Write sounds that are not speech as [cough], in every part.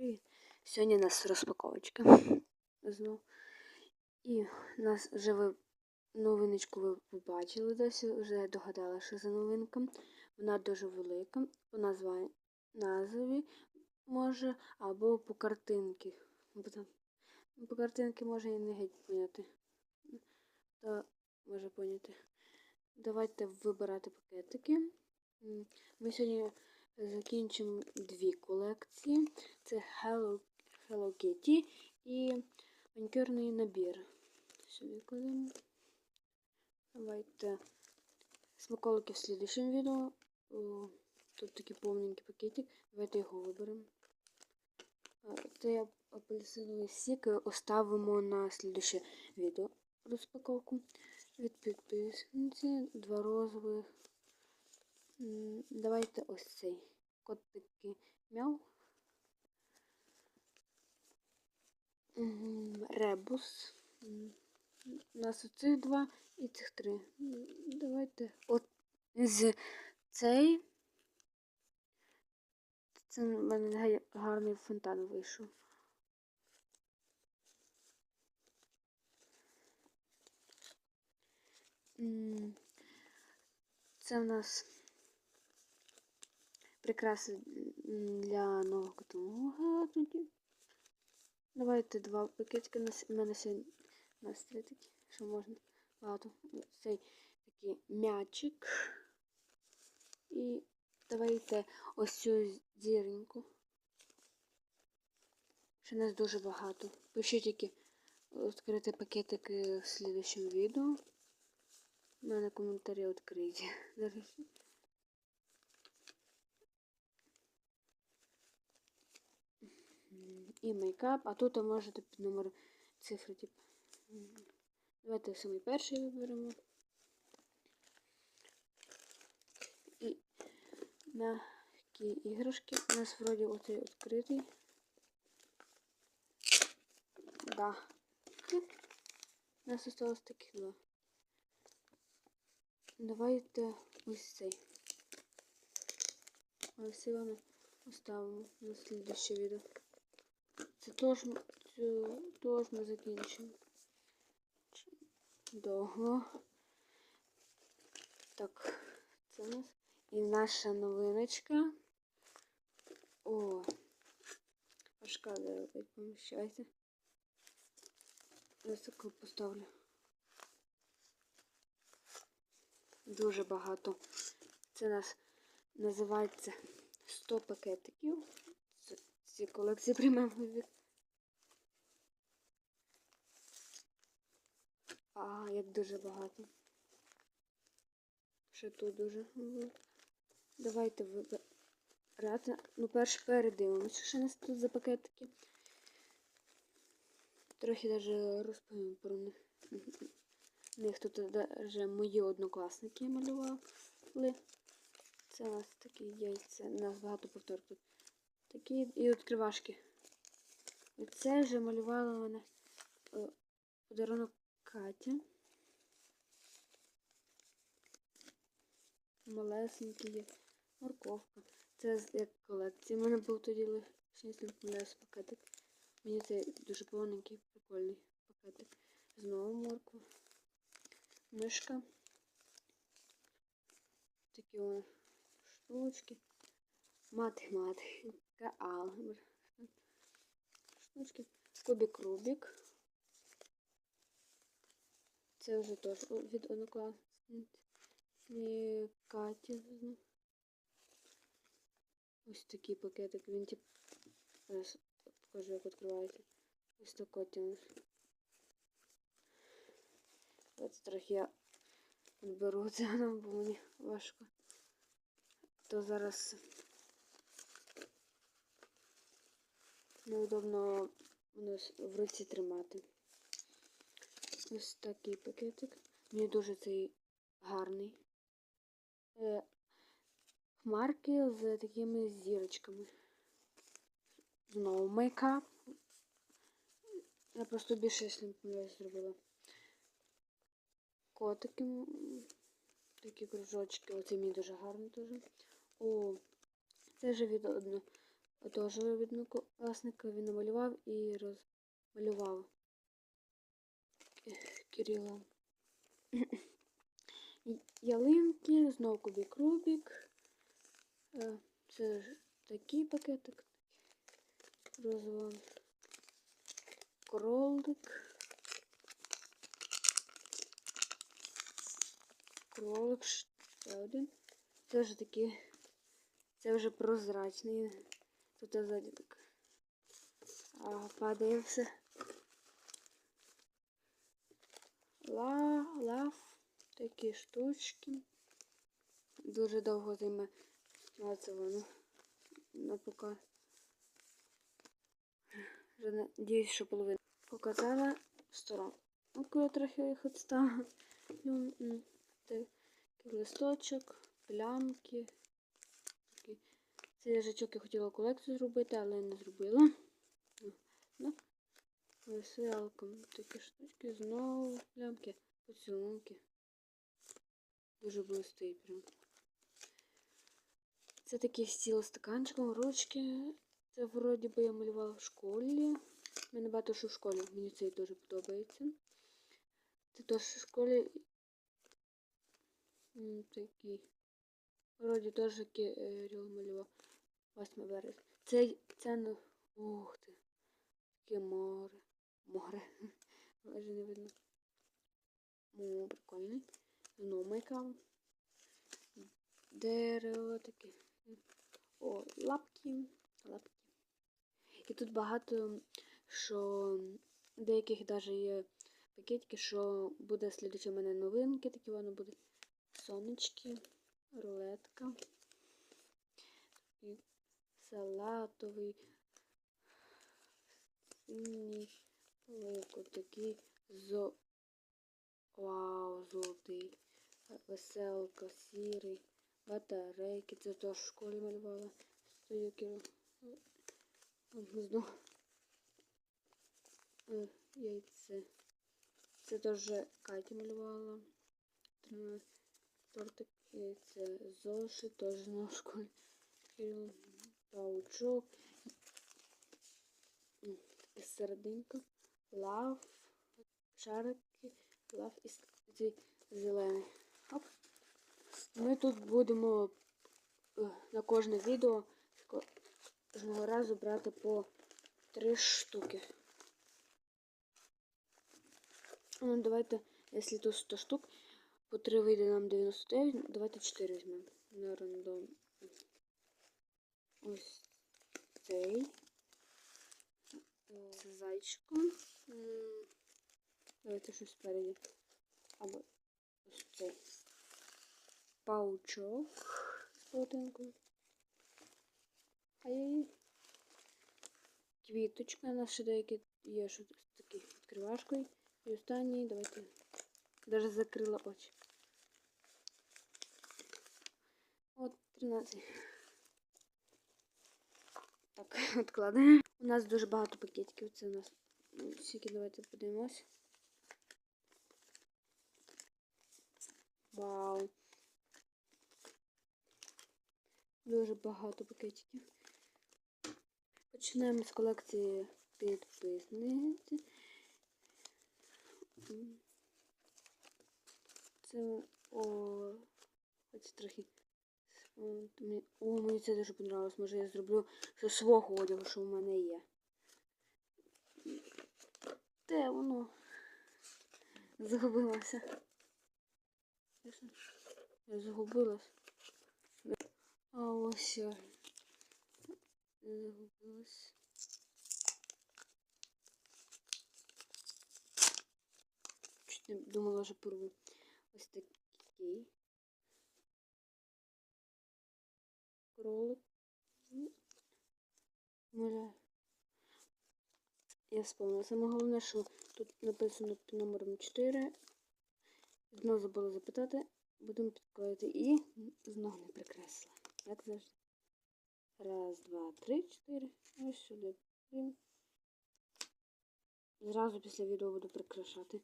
Привіт! Сьогодні у нас розпаковочка. Знов. І у нас вже ви новиночку ви побачили досі, вже догадала, що за новинка. Вона дуже велика, по назві, назві може, або по картинки. По картинки може і не геть поняти. Та може поняти. Давайте вибирати пакетики. Ми сьогодні закінчимо дві колекції. Це Hello, Hello Kitty і манікюрний набір. Сюди кладемо. Давайте смаколики в слідчому відео. О, Тут такий повненький пакетик. Давайте його виберемо. Це апельсиновий сік оставимо на слідуще відео розпаковку. Від підписниці, два розових. Давайте ось цей котики мяу. М, Ребус. У нас оцих два і цих три. Давайте от з цей. Це в мене га- гарний фонтан вийшов. Це в нас прикраси для нового каталогу. Давайте два пакетики. У мене сьогодні у нас три такі, що можна багато. Цей такий м'ячик. І давайте ось цю зіреньку. Ще нас дуже багато. Пишіть які відкрити пакетики в слідчому відео. У мене коментарі відкриті. І мейкап, а тут можете під номер цифри, типу. М, Давайте самий перший виберемо. І м'які іграшки. У нас вроді оцей відкритий. Да. У нас осталось таких два. Давайте ось цей. Ось цей ми оставимо на слідуще відео. Це теж, м- це теж ми закінчимо. Довго. Так, це у нас. І наша новиночка. О, важка зараз опять. Ось таку поставлю. Дуже багато. Це у нас називається 100 пакетиків. Це колекції приймемо від. А, як дуже багато. Ще тут дуже. Давайте вибирати. Ну, перше передивимося, що у нас тут за пакетики. Трохи навіть розповім про них. них тут навіть мої однокласники малювали. Це у нас такі яйця. У нас багато повторок тут. Такі і відкривашки. І це вже малювала мене подарунок Катя. Малесенький є. Морковка. Це як колекція. У мене був тоді лише пакетик. Мені це дуже повненький, прикольний пакетик. Знову морква. Мишка. Такі о штучки. Математика, алгебра. Кубик Рубик. Це вже теж від однокласниці. Каті. Ось такий пакетик. Він тип. Зараз покажу, як відкривається. Ось такий. Ось трохи я беру це, бо мені важко. То зараз неудобно в руці тримати. Ось такий пакетик. Мені дуже цей гарний. Е, Хмарки з такими зірочками. Знову мейкап. Я просто більше не зробила. Котики. Такі кружочки. Оце мені дуже гарно теж. О, це вже від одно, Отож, однокласника він намалював і розмалював Кирила. [clears throat] Ялинки, знов кубік Рубік. Е, Це такий пакетик. Розова. Кролик. Кролик ще один. Це вже такі. Це вже прозрачний. Тут ззаді так. А, падає все. Ла, лав, такі штучки. Дуже довго займе це воно. Ну, поки. Вже надіюсь, що половину показала сторон. Ну, коли трохи їх відстала. Ну, Такий листочок, плямки. Такі. Цей їжачок я хотіла колекцію зробити, але не зробила. Ну, Веселка. Такі штучки, знову плямки, поцілунки. Дуже блистить прям. Це такий стіл стаканчиком, ручки. Це вроді би я малювала в школі. Мене багато що в школі. Мені цей дуже подобається. Це теж в школі такий. Вроді теж Кирил малював. 8 березня. Це, це ну. Ух ти. Таке море. Море. [laughs] Майже не видно. О, прикольний. Знову майкав. Дерево таке. О, лапки. Лапки. І тут багато, що деяких навіть є пакетики, що буде слідучі у мене новинки, такі воно буде сонечки, рулетка. Салатовий, синій, такий зо... Вау, золотий, веселка, сірий, батарейки. Це теж в школі малювала. Стою кіро. Гніздо. Яйце. Це теж Катя малювала. Тортик, яйце, зошит, теж на школі. Паучок. Серединка. Лав, шарики, лав і зелений. Оп. Ми тут будемо е, на кожне відео кожного разу брати по три штуки. Ну, давайте, якщо тут 100 штук, по 3 вийде нам 99, давайте 4 візьмемо на рандом. Ось цей. Зайчиком. Давайте щось спереді. Або ось цей. Паучок з паутинкою. Ай-яй. Квіточка. У ще деякі є що з таких відкривашкою. І останній, давайте. Даже закрила очі. От 13. Так, [laughs] відкладаємо. У нас дуже багато пакетиків. Це у нас м, скільки, давайте подивимось. Вау. Дуже багато пакетиків. Починаємо з колекції підписниці. Це о, це трохи. О, мені- це дуже понравилось. Може я зроблю що свого одягу, що в мене є. Де воно? Загубилося. Я загубилась. А ось я. Загубилась. Чуть не думала, що порву. Ось такий. Кролик. Моля. Я вспомнила. Саме головне, що тут написано під номером 4. Знову забула запитати. Будемо підклеїти і знову не прикрасила. Як завжди. Раз, два, три, чотири. Ось сюди. Зразу після відео буду прикрашати.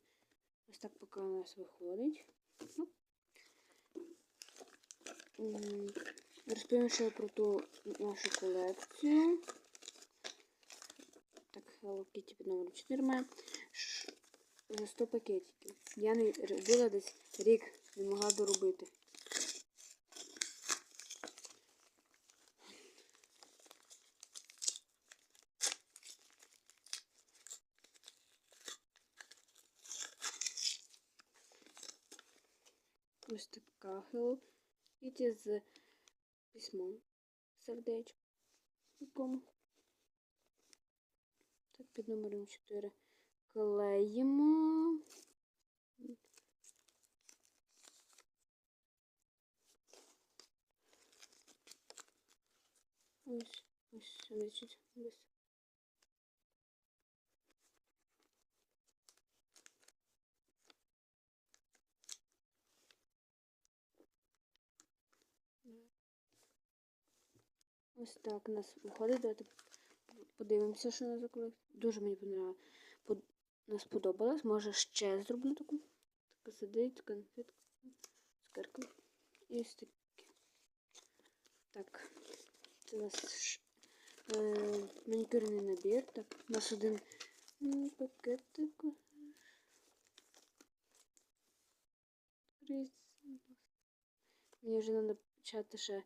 Ось так поки у нас виходить. Розповім ще про ту нашу колекцію. Так, Hello Kitty під номером 4 має. За 100 пакетиків. Я не робила десь рік, не могла доробити. Ось така Hello Kitty з письмом. Сердечко. Якому. Так, під номером 4 клеїмо. Ось, ось, значить, ось. Ось так у нас виходить. Давайте подивимося, що на закладі. Дуже мені понравилось. Под... Сподобалось. Може ще зроблю таку. Така сидить, конфетка, цукерка. І ось таке. Так. Це у нас е... манікюрний набір. Так, у нас один м, пакетик. Мені вже треба почати ще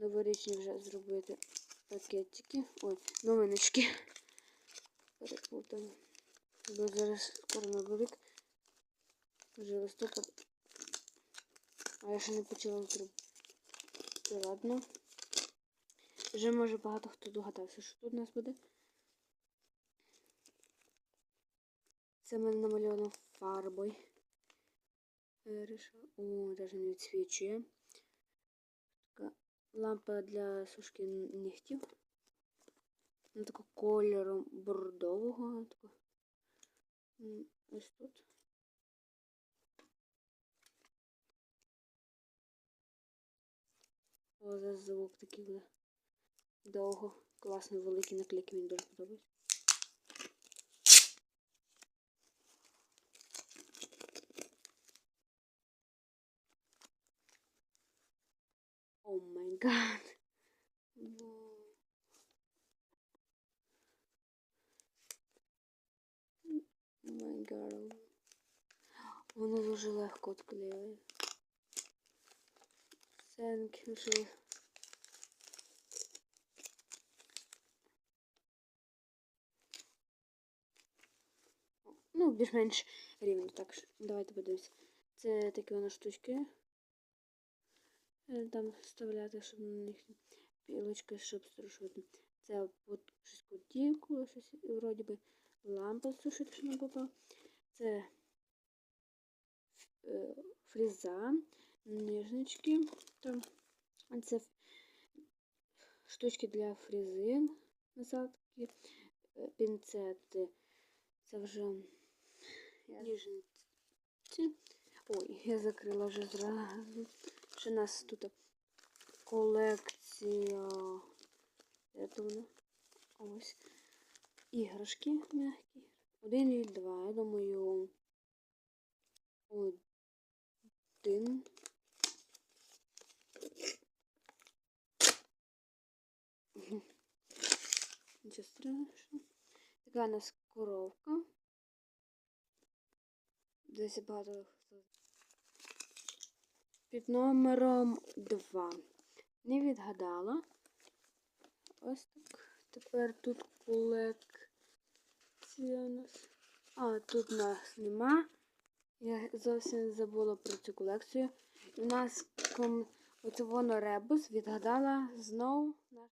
новорічні вже зробити пакетики. Ой, новиночки. Переплутала. Бо зараз скоро новий. Вже листопад. А я ще не почала зробити. Ладно. Вже може багато хто догадався, що тут у нас буде. Це мене намальовано фарбою. Вирішила. О, навіть не відсвічує. Лампа для сушки нігтів. Вона така кольором бордового. Ось тут. О, за звук такий буде. Довго. Класний великий наклейки, мені дуже подобається. О май гад. О май гад. Воно дуже легко відклеює. Thank you, що Ну, більш-менш рівно. Так, що давайте подивимось. Це такі воно штучки. Е, Там вставляти, щоб на них пілочки, щоб струшувати. Це от щось кутівку, щось вроді би лампа сушити, що не попав. Це е, фреза, нижнички. Там це штучки для фрези, насадки, е, пінцети. Це вже ніжниці. Ой, я закрила вже зразу. Ще у нас тут колекція. Де? Ось. Іграшки м'які. Один і два. Я думаю. Один. Нічого страшного. Така у нас коровка. Десь багато. Під номером 2. Не відгадала. Ось так. Тепер тут колекція у нас. А, тут нас нема. Я зовсім забула про цю колекцію. У нас ком... оце воно ребус відгадала знову наш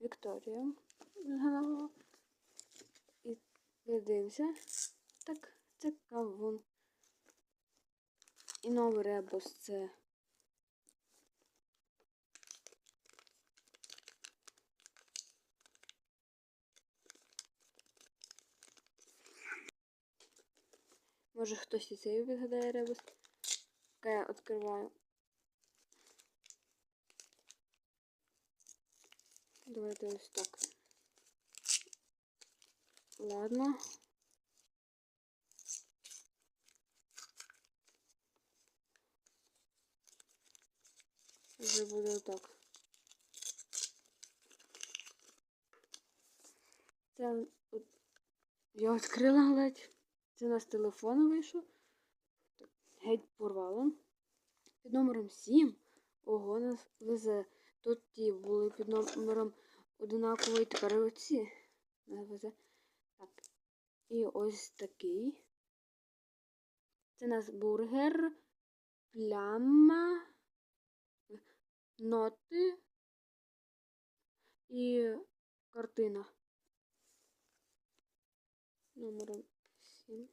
Вікторія відгадала. І дивимося. Так, це кавун. І новий ребус це. Може хтось і цей відгадає ребус. Поки я відкриваю. Давайте ось так. Ладно. Вже буде отак. Це от, я відкрила ледь. Це у нас телефон вийшов. Геть порвало. Під номером 7. Ого, нас везе. Тут ті були під номером одинакової, тепер оці. Нас везе. Так. І ось такий. Це у нас бургер, пляма, ноти і картина. Номером 7.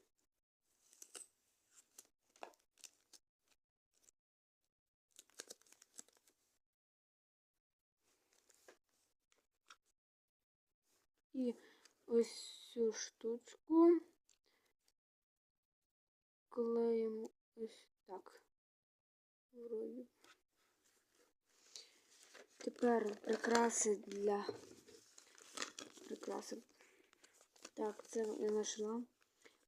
І ось цю штучку клеїмо ось так. Вроді. Тепер прикраси для прикраси. Так, це я знайшла.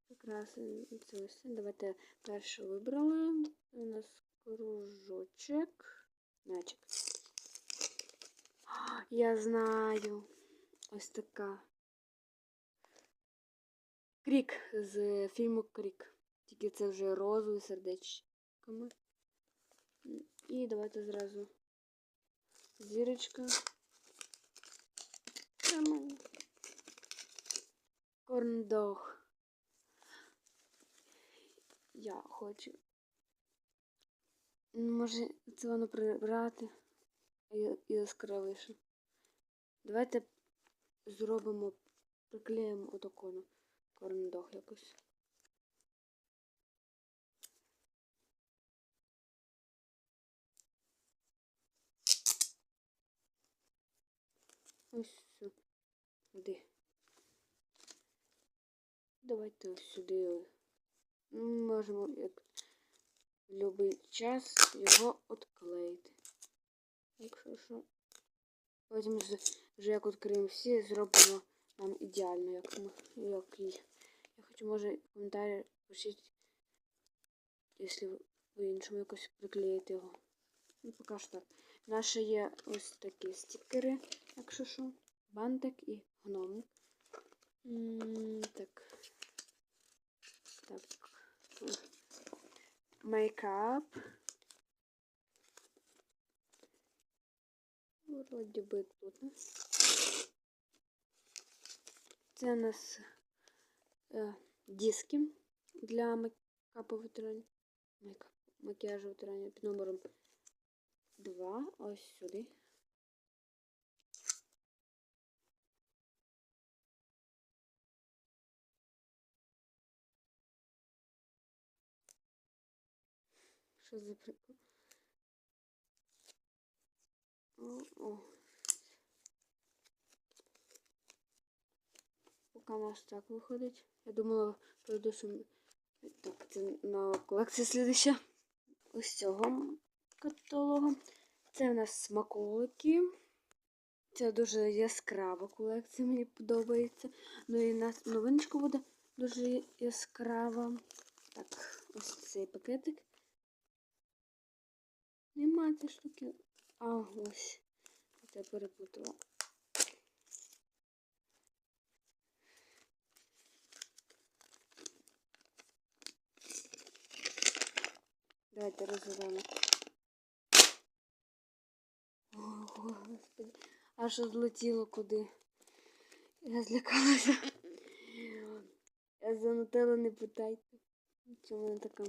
Прикраси. Це ось. Давайте першу вибрали. У нас кружочок. Мячик. [gasps] Я знаю. Ось така. Крік з фільму Крік. Тільки це вже розові сердечками. І давайте зразу зірочка. Нормально. Корндог. Я хочу. Може це воно прибрати і яскравіше. Давайте зробимо, приклеїмо отако корндог якось. Ось сюди. Давайте ось сюди. Ми можемо як в будь-який час його відклеїти. Якщо що. Потім вже як відкриємо всі, зробимо нам ідеально, як ми. Як і. Я хочу, може, в коментарі пишіть, якщо ви іншому якось приклеїте його. Ну, поки що так. Наші є ось такі стікери, якщо що. Бантик і гномик. М, Так. Так. Мейкап. Вроді би тут. Це у нас е, диски для мейкапу ветеранів. Мейкап, макіяжу ветеранів під номером 2. Ось сюди. Що за прикол? О, о. Поки у нас так виходить. Я думала, пройду, що... Так, це нова колекція слідуща. Ось цього каталогу. Це у нас смаколики. Це дуже яскрава колекція, мені подобається. Ну і нас новиночка буде дуже яскрава. Так, ось цей пакетик. Нема цієї штуки. А, ось. Це перепутала. Давайте розірвемо. О, господи. Аж злетіло куди. Я злякалася. Я за нутеллу не питайте. Чому вона така?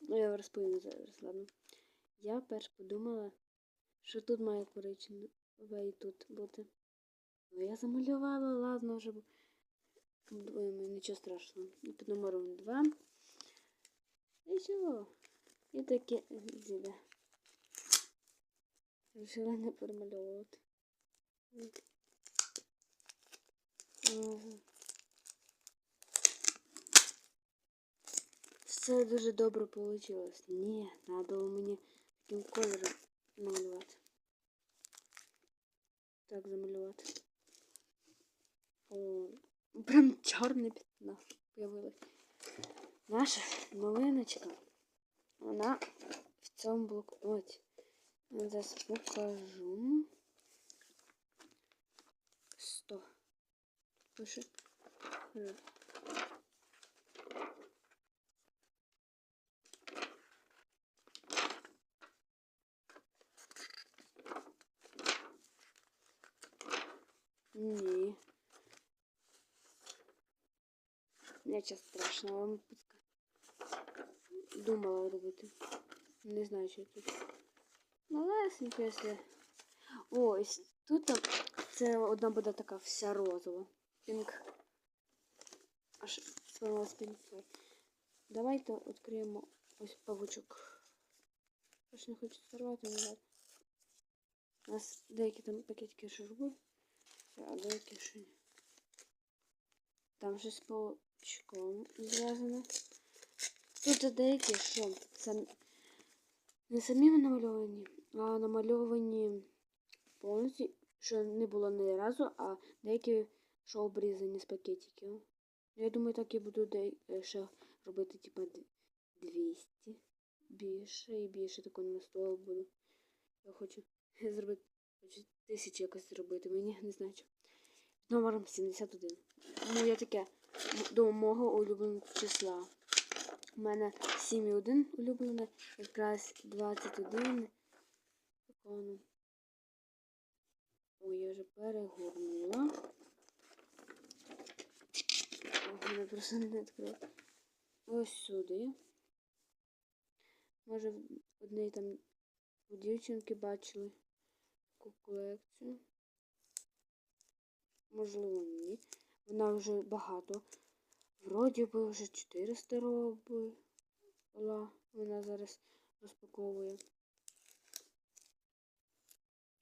Ну, я розповім зараз, ладно. Я перш подумала, що тут має коричневе і тут бути. Ну я замалювала, ладно, вже думаю, нічого страшного. І під номером 2. І чого? І таке зіде. Решила не перемальовувати. Все дуже добре вийшло. Ні, треба було мені таким кольором намалювати. Так замалювати. О, прям чорне пятно появилось. Наша новиночка. Вона в цьому блокноті. Зараз покажу. Сто. Пише. Р. Ні. Нічого страшного, вам підка. Думала робити. Не знаю, що тут. Малесенько, якщо. Ось тут це одна буде така вся розова. Пінк. Аж сподобалась пінк. Давайте відкриємо ось павучок. Аж не хочу сорвати назад. У нас деякі там пакетики шурбу, а деякі ще ні. Там щось з паучком зв'язано. Тут деякі, що сам... не самі намальовані, а намальовані повністю, що не було ні разу, а деякі, що обрізані з пакетиків. Я думаю, так і буду е, ще робити, типа, 200. Більше і більше такого на стол буду. Я хочу [laughs] зробити, хочу тисячу якось зробити, мені не знаю що. Номером 71. Ну, я таке до мого улюбленого числа. У мене 7,1 улюблене, якраз 21. Такого. Ой, я вже перегорнула. О, мене просто не відкрила. Ось сюди. Може, одній там у дівчинки бачили таку колекцію. Можливо, ні. Вона вже багато. Вроді би вже 400 робила. Вона зараз розпаковує.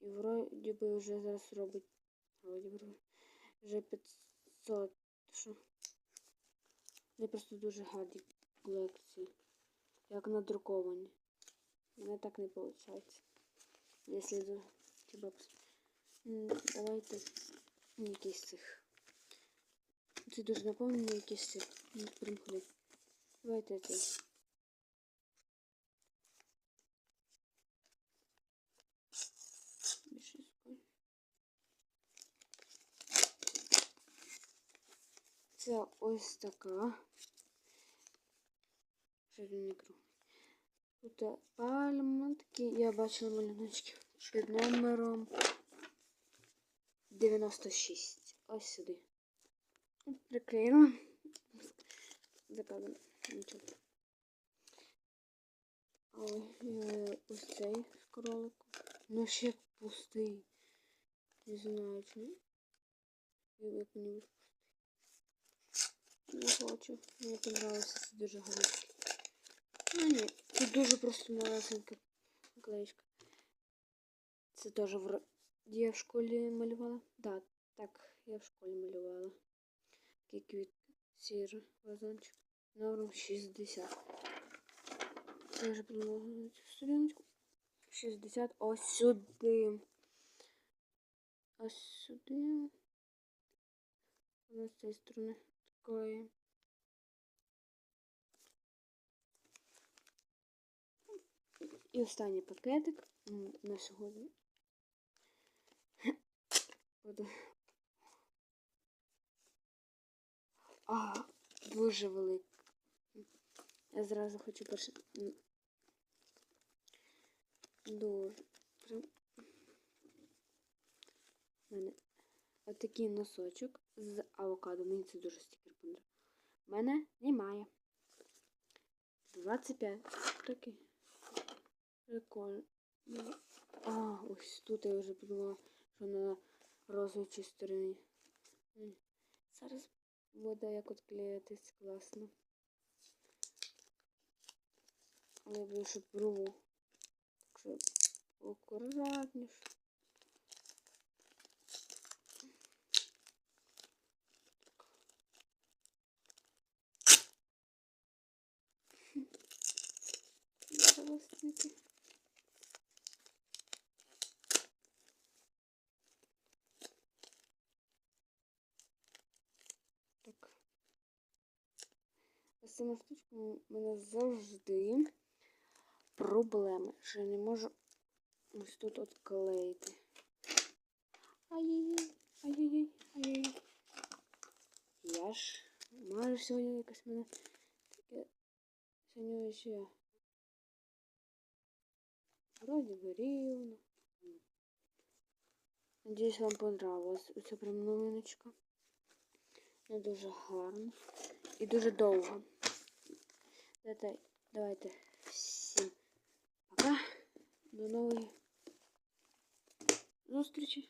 І вроді би вже зараз робить. Вроді би вже 500. Що? Вони просто дуже гарні колекції. Як надруковані. У мене так не виходить. Якщо до хіба Давайте якийсь цих. Це дуже наповнені якісь цих. М, Примхли. Давайте цей. Більше скажу. Це ось така. Тут пальма такі. Я бачила малюночки під номером 96. Ось сюди. От Приклеїла. Закладено. Нічого. Ой, е, ось цей з кроликом. Ну ще пустий. Не знаю, чи ні. Не хочу. Мені понравилося це дуже гарно. Ну ні, це дуже просто малесенька наклеїчка. Це теж в... Я в школі малювала? Да, так, я в школі малювала. Такий квітки. Сірий вазончик. Номером 60. Я вже подумала цю сторіночку. 60. Ось сюди. Ось сюди. Ось з цієї сторони. Такої. І останній пакетик м, на сьогодні. А, дуже великий. Я зразу хочу перше. Дуже. Прям. У мене отакий носочок з авокадо. Мені це дуже стікер подобається. У мене немає. 25. Такий. Прикольно. А, ось тут я вже подумала, що на розовій стороні. Зараз буде як от клеїтись класно. Але я буду щоб рву. Так що акуратніше. Здравствуйте. Так. З цими штучками в мене завжди проблеми, що я не можу ось тут от клеїти. Ай-яй-яй, ай-яй-яй, ай-яй. Я ж маю сьогодні якось мене таке сьогодні ще вроді би рівно. Надіюсь, вам понравилось. Оце прям новиночка. Не дуже гарно. І дуже довго. Давайте, давайте всім пока. До нової зустрічі.